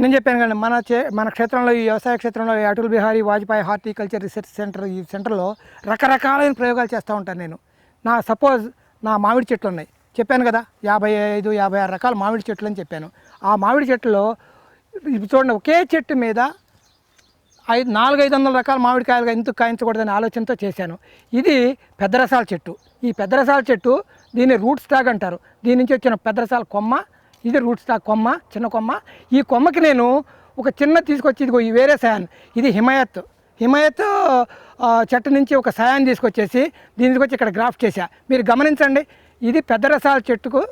నేను చెప్పాను కానీ మన చే మన క్షేత్రంలో ఈ వ్యవసాయ క్షేత్రంలో ఈ Atal Bihari Vajpayee horticulture research center ఈ సెంటర్లో రకరకాలైన ప్రయోగాలు చేస్తూ ఉంటాను నేను. నా సపోజ్ నా మామిడి చెట్లు ఉన్నాయి. చెప్పాను కదా యాభై ఐదు యాభై ఆరు రకాల మామిడి చెట్లు అని చెప్పాను. ఆ మామిడి చెట్టులో ఇప్పుడు చూడండి ఒకే చెట్టు మీద ఐదు నాలుగు ఐదు వందల రకాల మామిడికాయలుగా ఎందుకు కాయించకూడదనే ఆలోచనతో చేశాను. ఇది పెద్దరసాల చెట్టు. ఈ పెద్దరసాల చెట్టు దీన్ని రూట్ స్టాక్ అంటారు. దీని నుంచి వచ్చిన పెద్దరసాల కొమ్మ ఇది రూట్ స్టాక్ కొమ్మ చిన్న కొమ్మ. ఈ కొమ్మకి నేను ఒక చిన్న తీసుకొచ్చి ఇదిగో ఈ వేరే సాయాన్. ఇది హిమాయత్. హిమాయత్ చెట్టు నుంచి ఒక సయాన్ తీసుకొచ్చేసి దీని తీసుకొచ్చి ఇక్కడ గ్రాఫ్ట్ చేశా. మీరు గమనించండి ఇది పెద్ద రసాల చెట్టుకు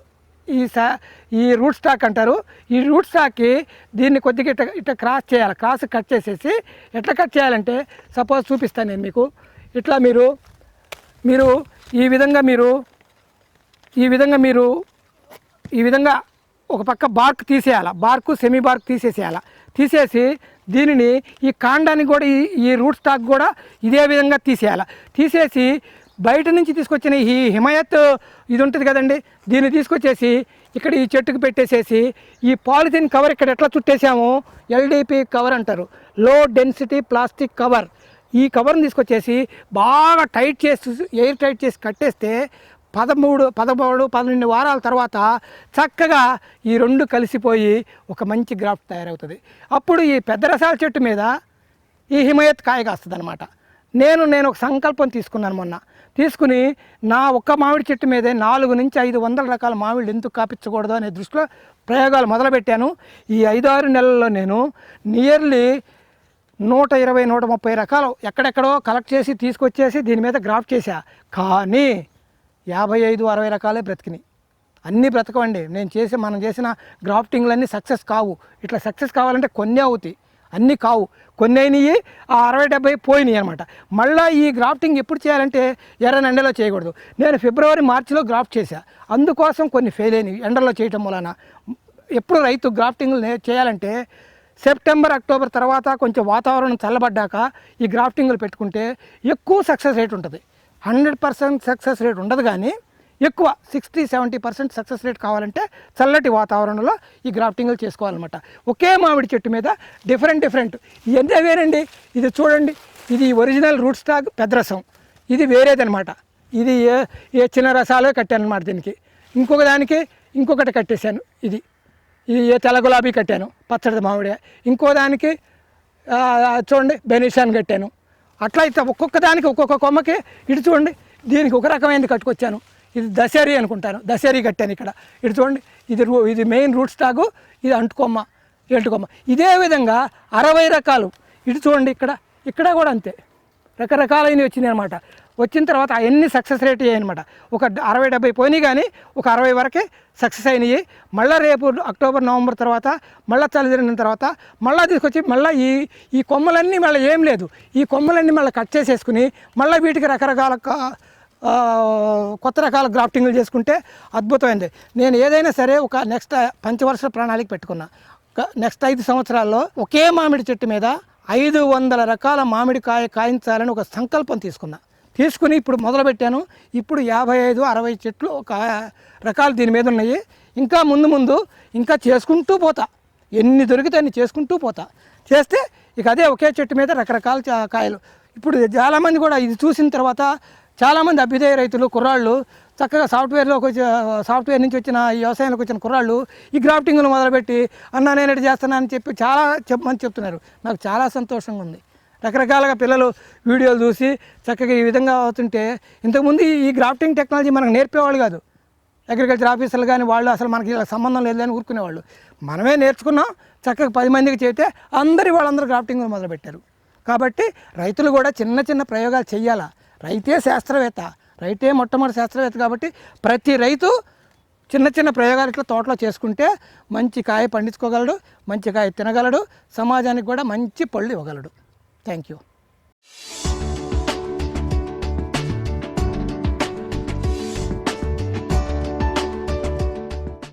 ఈ సా ఈ రూట్ స్టాక్ అంటారు. ఈ రూట్ స్టాక్కి దీన్ని కొద్దిగా ఇట్ట ఇట్ట క్రాస్ చేయాలి. క్రాస్ కట్ చేసేసి ఎట్లా కట్ చేయాలంటే సపోజ్ చూపిస్తాను నేను మీకు. ఇట్లా మీరు మీరు ఈ విధంగా మీరు ఈ విధంగా మీరు ఈ విధంగా ఒక పక్క బార్క్ తీసేయాలి బార్కు సెమీ బార్క్ తీసేసేయాలి. తీసేసి దీనిని ఈ కాండానికి కూడా ఈ ఈ రూట్ స్టాక్ కూడా ఇదే విధంగా తీసేయాలి. తీసేసి బయట నుంచి తీసుకొచ్చిన ఈ హిమాయత్ ఇది ఉంటుంది కదండి దీన్ని తీసుకొచ్చేసి ఇక్కడ ఈ చెట్టుకు పెట్టేసేసి ఈ పాలిథిన్ కవర్ ఇక్కడ ఎట్లా చుట్టేసామో ఎల్డిపి కవర్ అంటారు. Low density plastic cover. ఈ కవర్ని తీసుకొచ్చేసి బాగా టైట్ చేసి ఎయిర్ టైట్ చేసి కట్టేస్తే పదమూడు పదమూడు పన్నెండు వారాల తర్వాత చక్కగా ఈ రెండు కలిసిపోయి ఒక మంచి గ్రాఫ్ట్ తయారవుతుంది. అప్పుడు ఈ పెద్ద రసాల చెట్టు మీద ఈ హిమాయత్ కాయ కాస్తుంది అనమాట నేను నేను ఒక సంకల్పం తీసుకున్నాను మొన్న. తీసుకుని నా ఒక్క మామిడి చెట్టు మీదే నాలుగు నుంచి ఐదు వందల రకాల మామిళ్ళు ఎందుకు కాపించకూడదు అనే దృష్టిలో ప్రయోగాలు మొదలుపెట్టాను. ఈ ఐదు ఆరు నెలల్లో నేను నియర్లీ నూట ఇరవై నూట ముప్పై రకాలు ఎక్కడెక్కడో కలెక్ట్ చేసి తీసుకొచ్చేసి దీని మీద గ్రాఫ్ట్ చేశా. కానీ యాభై ఐదు అరవై రకాలే బ్రతికినాయి. అన్నీ బ్రతకవండి. నేను చేసి మనం చేసిన గ్రాఫ్టింగ్లన్నీ సక్సెస్ కావు. ఇట్లా సక్సెస్ కావాలంటే కొన్ని అవుతాయి. అన్నీ కావు. కొన్ని అయినాయి ఆ అరవై డెబ్బై పోయినాయి అనమాట మళ్ళీ ఈ గ్రాఫ్టింగ్ ఎప్పుడు చేయాలంటే ఎర్ర ఎండలో చేయకూడదు. నేను ఫిబ్రవరి మార్చిలో గ్రాఫ్ట్ చేశా. అందుకోసం కొన్ని ఫెయిల్ అయినాయి ఎండలో చేయటం వలన. ఎప్పుడు రైతు గ్రాఫ్టింగ్ చేయాలంటే సెప్టెంబర్ అక్టోబర్ తర్వాత కొంచెం వాతావరణం చల్లబడ్డాక ఈ గ్రాఫ్టింగ్లు పెట్టుకుంటే ఎక్కువ సక్సెస్ రేట్ ఉంటుంది. హండ్రెడ్ పర్సెంట్ సక్సెస్ రేట్ ఉండదు కానీ ఎక్కువ sixty seventy percent success rate కావాలంటే చల్లటి వాతావరణంలో ఈ గ్రాఫ్టింగ్లు చేసుకోవాలన్నమాట. ఒకే మామిడి చెట్టు మీద డిఫరెంట్ డిఫరెంట్. ఇవన్నీ వేరండి. ఇది చూడండి. ఇది ఒరిజినల్ రూట్ స్టాక్ పెద్ద రసం. ఇది వేరేదనమాట ఇది ఏ ఏ చిన్న రసాలే కట్టాను అనమాట దీనికి. ఇంకొక దానికి ఇంకొకటి కట్టేశాను. ఇది. ఇది ఏ తెల్ల గులాబీ కట్టాను. పచ్చడి మామిడి. ఇంకో దానికి చూడండి బెనిషాన్ కట్టాను. అట్లా అయితే ఒక్కొక్క దానికి ఒక్కొక్క కొమ్మకి ఇటు చూడండి దీనికి ఒక రకమైనది కట్టుకొచ్చాను. ఇది దశేరి అనుకుంటాను దశేరి కట్టాను ఇక్కడ. ఇటు చూడండి ఇది రూ ఇది మెయిన్ రూట్ స్టాకు ఇది అంటుకొమ్మ ఎంటుకొమ్మ ఇదే విధంగా అరవై రకాలు. ఇటు చూడండి ఇక్కడ ఇక్కడ కూడా అంతే. రకరకాలైనవి వచ్చినాయి అనమాట వచ్చిన తర్వాత అవన్నీ సక్సెస్ రేట్ అనమాట ఒక అరవై డెబ్బై పోయినాయి కానీ ఒక అరవై వరకే సక్సెస్ అయినాయి. మళ్ళీ రేపు అక్టోబర్ నవంబర్ తర్వాత మళ్ళీ చలి జరిగిన తర్వాత మళ్ళీ తీసుకొచ్చి మళ్ళీ ఈ ఈ కొమ్మలన్నీ మళ్ళీ ఏం లేదు. ఈ కొమ్మలన్నీ మళ్ళీ కట్ చేసేసుకుని మళ్ళీ వీటికి రకరకాల కొత్త రకాల గ్రాఫ్టింగ్లు చేసుకుంటే అద్భుతమైంది. నేను ఏదైనా సరే ఒక నెక్స్ట్ పంచవర్ష ప్రణాళిక పెట్టుకున్నా. నెక్స్ట్ ఐదు సంవత్సరాల్లో ఒకే మామిడి చెట్టు మీద ఐదు వందల రకాల మామిడికాయ కాయించాలని ఒక సంకల్పం తీసుకున్నా. తీసుకుని ఇప్పుడు మొదలుపెట్టాను. ఇప్పుడు యాభై ఐదు అరవై చెట్లు ఒక రకాలు దీని మీద ఉన్నాయి. ఇంకా ముందు ముందు ఇంకా చేసుకుంటూ పోతా. ఎన్ని దొరికితే అన్ని చేసుకుంటూ పోతా. చేస్తే ఇక అదే ఒకే చెట్టు మీద రకరకాల చా- కాయలు. ఇప్పుడు చాలామంది కూడా ఇది చూసిన తర్వాత చాలామంది అభ్యుదయ రైతులు కుర్రాళ్ళు చక్కగా సాఫ్ట్వేర్లోకి వచ్చి సాఫ్ట్వేర్ నుంచి వచ్చిన ఈ వ్యవసాయంలోకి వచ్చిన కుర్రాళ్ళు ఈ గ్రాఫ్టింగ్లు మొదలుపెట్టి అన్న నేను చేస్తానని చెప్పి చాలా చెప్పమని చెప్తున్నారు. నాకు చాలా సంతోషంగా ఉంది. రకరకాలుగా పిల్లలు వీడియోలు చూసి చక్కగా ఈ విధంగా అవుతుంటే ఇంతకుముందు ఈ- గ్రాఫ్టింగ్ టెక్నాలజీ మనకు నేర్పేవాళ్ళు కాదు. అగ్రికల్చర్ ఆఫీసర్లు కానీ వాళ్ళు అసలు మనకి ఇలా సంబంధం లేదని ఊరుకునేవాళ్ళు. మనమే నేర్చుకున్నాం చక్కగా పది మందికి చెబితే అందరి వాళ్ళందరూ గ్రాఫ్టింగ్ మొదలుపెట్టారు. కాబట్టి రైతులు కూడా చిన్న చిన్న ప్రయోగాలు చేయాలా రైతే శాస్త్రవేత్త రైతే మొట్టమొదటి శాస్త్రవేత్త కాబట్టి ప్రతి రైతు చిన్న చిన్న ప్రయోగాలు ఇట్లా తోటలో చేసుకుంటే మంచి కాయ పండించుకోగలడు మంచి కాయ తినగలడు సమాజానికి కూడా మంచి పళ్ళు ఇవ్వగలడు. Thank you.